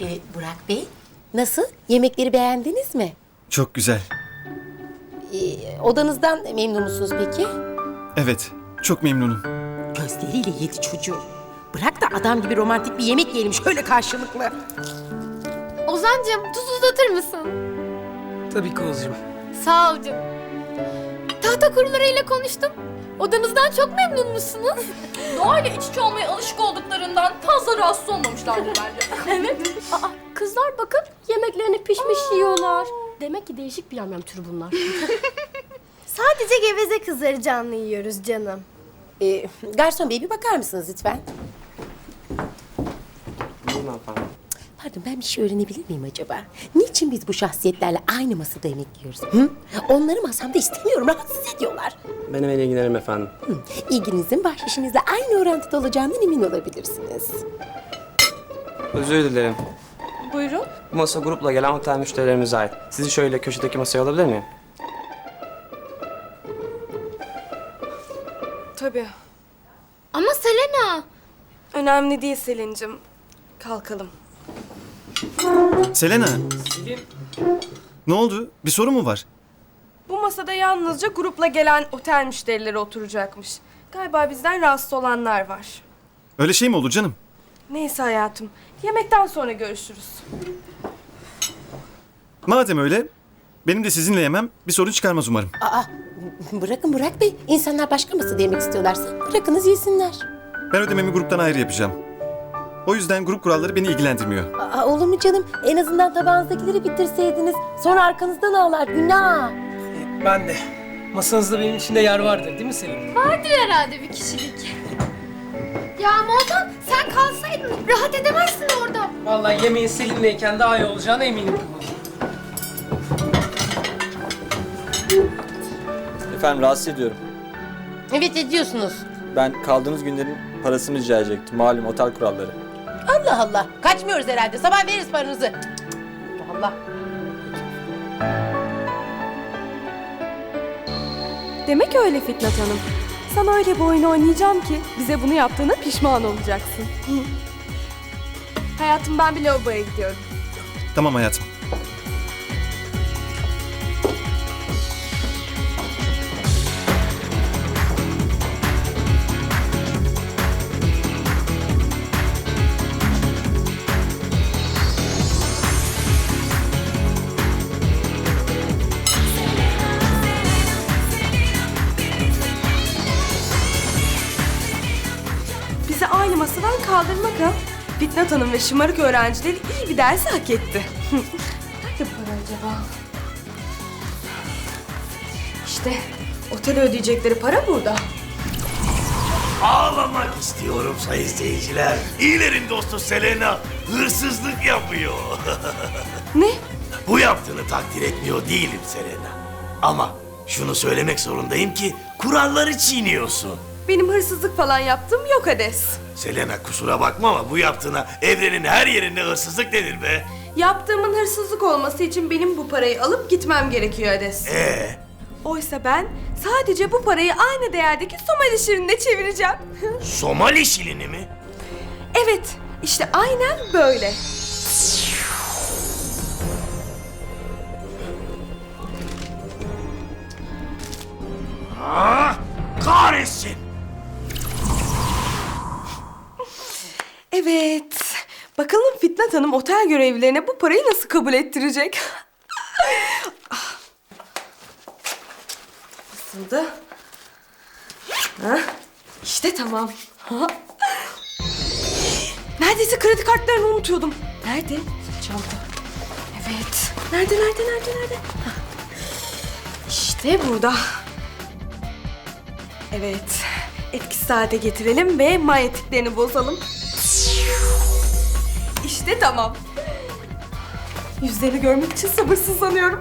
Ee, Burak Bey, nasıl? Yemekleri beğendiniz mi? Çok güzel. Ee, odanızdan memnun musunuz peki? Evet, çok memnunum. Gözleriyle yedi çocuğu. Bırak da adam gibi romantik bir yemek yiyelim şöyle karşılıklı. Ozan'cığım tuz uzatır mısın? Tabii ki Oğuzcuğum. Sağ ol canım. Tahta kurularıyla konuştum. Odanızdan çok memnun musunuz? Doğayla iç içe olmaya alışık olduklarından fazla rahatsız olmamışlardır bence. evet. Aa, kızlar bakın yemeklerini pişmiş yiyorlar. Demek ki değişik bir yamyam türü bunlar. Sadece geveze kızları canlı yiyoruz canım. Ee, garson bey bir bakar mısınız lütfen? Buyurun efendim. Pardon ben bir şey öğrenebilir miyim acaba? Niçin biz bu şahsiyetlerle aynı masada yemek yiyoruz? Hı? Onları masamda istemiyorum, rahatsız ediyorlar. Ben hemen ilgilenirim efendim. Hı. İlginizin bahşişinizle aynı orantıda olacağından emin olabilirsiniz. Özür dilerim. Buyurun. Bu masa grupla gelen otel müşterilerimize ait. Sizi şöyle köşedeki masaya alabilir miyim? Tabii. Ama Selena. Önemli değil Selin'cim. Kalkalım. Selena. Ne oldu? Bir sorun mu var? Bu masada yalnızca grupla gelen otel müşterileri oturacakmış. Galiba bizden rahatsız olanlar var. Öyle şey mi olur canım? Neyse hayatım. Yemekten sonra görüşürüz. Madem öyle, benim de sizinle yemem bir sorun çıkarmaz umarım. Aa, bırakın Burak Bey. İnsanlar başka masada yemek istiyorlarsa bırakınız yesinler. Ben ödememi gruptan ayrı yapacağım. O yüzden grup kuralları beni ilgilendirmiyor. Aa, olur mu canım? En azından tabağınızdakileri bitirseydiniz. Sonra arkanızdan ağlar. Günah. Ben de. Masanızda benim için de yer vardır değil mi Selin? Vardır herhalde bir kişilik. Ya Ozan sen kalsaydın rahat edemezsin orada. Vallahi yemeğin Selin'leyken daha iyi olacağına eminim. Efendim rahatsız ediyorum. Evet ediyorsunuz. Ben kaldığınız günlerin parasını rica edecektim. Malum otel kuralları. Allah Allah. Kaçmıyoruz herhalde. Sabah veririz paranızı. Cık, cık, cık. Allah Allah. Demek öyle Fitnat Hanım. Sana öyle bir oyun oynayacağım ki bize bunu yaptığına pişman olacaksın. Hayatım ben bir lavaboya gidiyorum. Tamam hayatım. Bizi aynı masadan kaldırmak ha. Fitnat Hanım ve şımarık öğrencileri iyi bir dersi hak etti. Nerede bu para acaba? İşte otele ödeyecekleri para burada. Ağlamak istiyorum sayın seyirciler. İyilerin dostu Selena hırsızlık yapıyor. Ne? Bu yaptığını takdir etmiyor değilim Selena. Ama şunu söylemek zorundayım ki kuralları çiğniyorsun. Benim hırsızlık falan yaptığım yok Hades. Selena kusura bakma ama bu yaptığına evrenin her yerinde hırsızlık denir be. Yaptığımın hırsızlık olması için benim bu parayı alıp gitmem gerekiyor Hades. Ee, Oysa ben sadece bu parayı aynı değerdeki Somali şirinde çevireceğim. Somali şilini mi? evet, işte aynen böyle. Ah, kahretsin. Evet. Bakalım Fitnat Hanım otel görevlilerine bu parayı nasıl kabul ettirecek? Nasıldı? Ha? İşte tamam. Ha? Neredeyse kredi kartlarını unutuyordum. Nerede? Çanta. Evet. Nerede, nerede, nerede, nerede? Hah. İşte burada. Evet. Etkisiz hale getirelim ve manyetiklerini bozalım. İşte tamam. Yüzlerini görmek için sabırsızlanıyorum.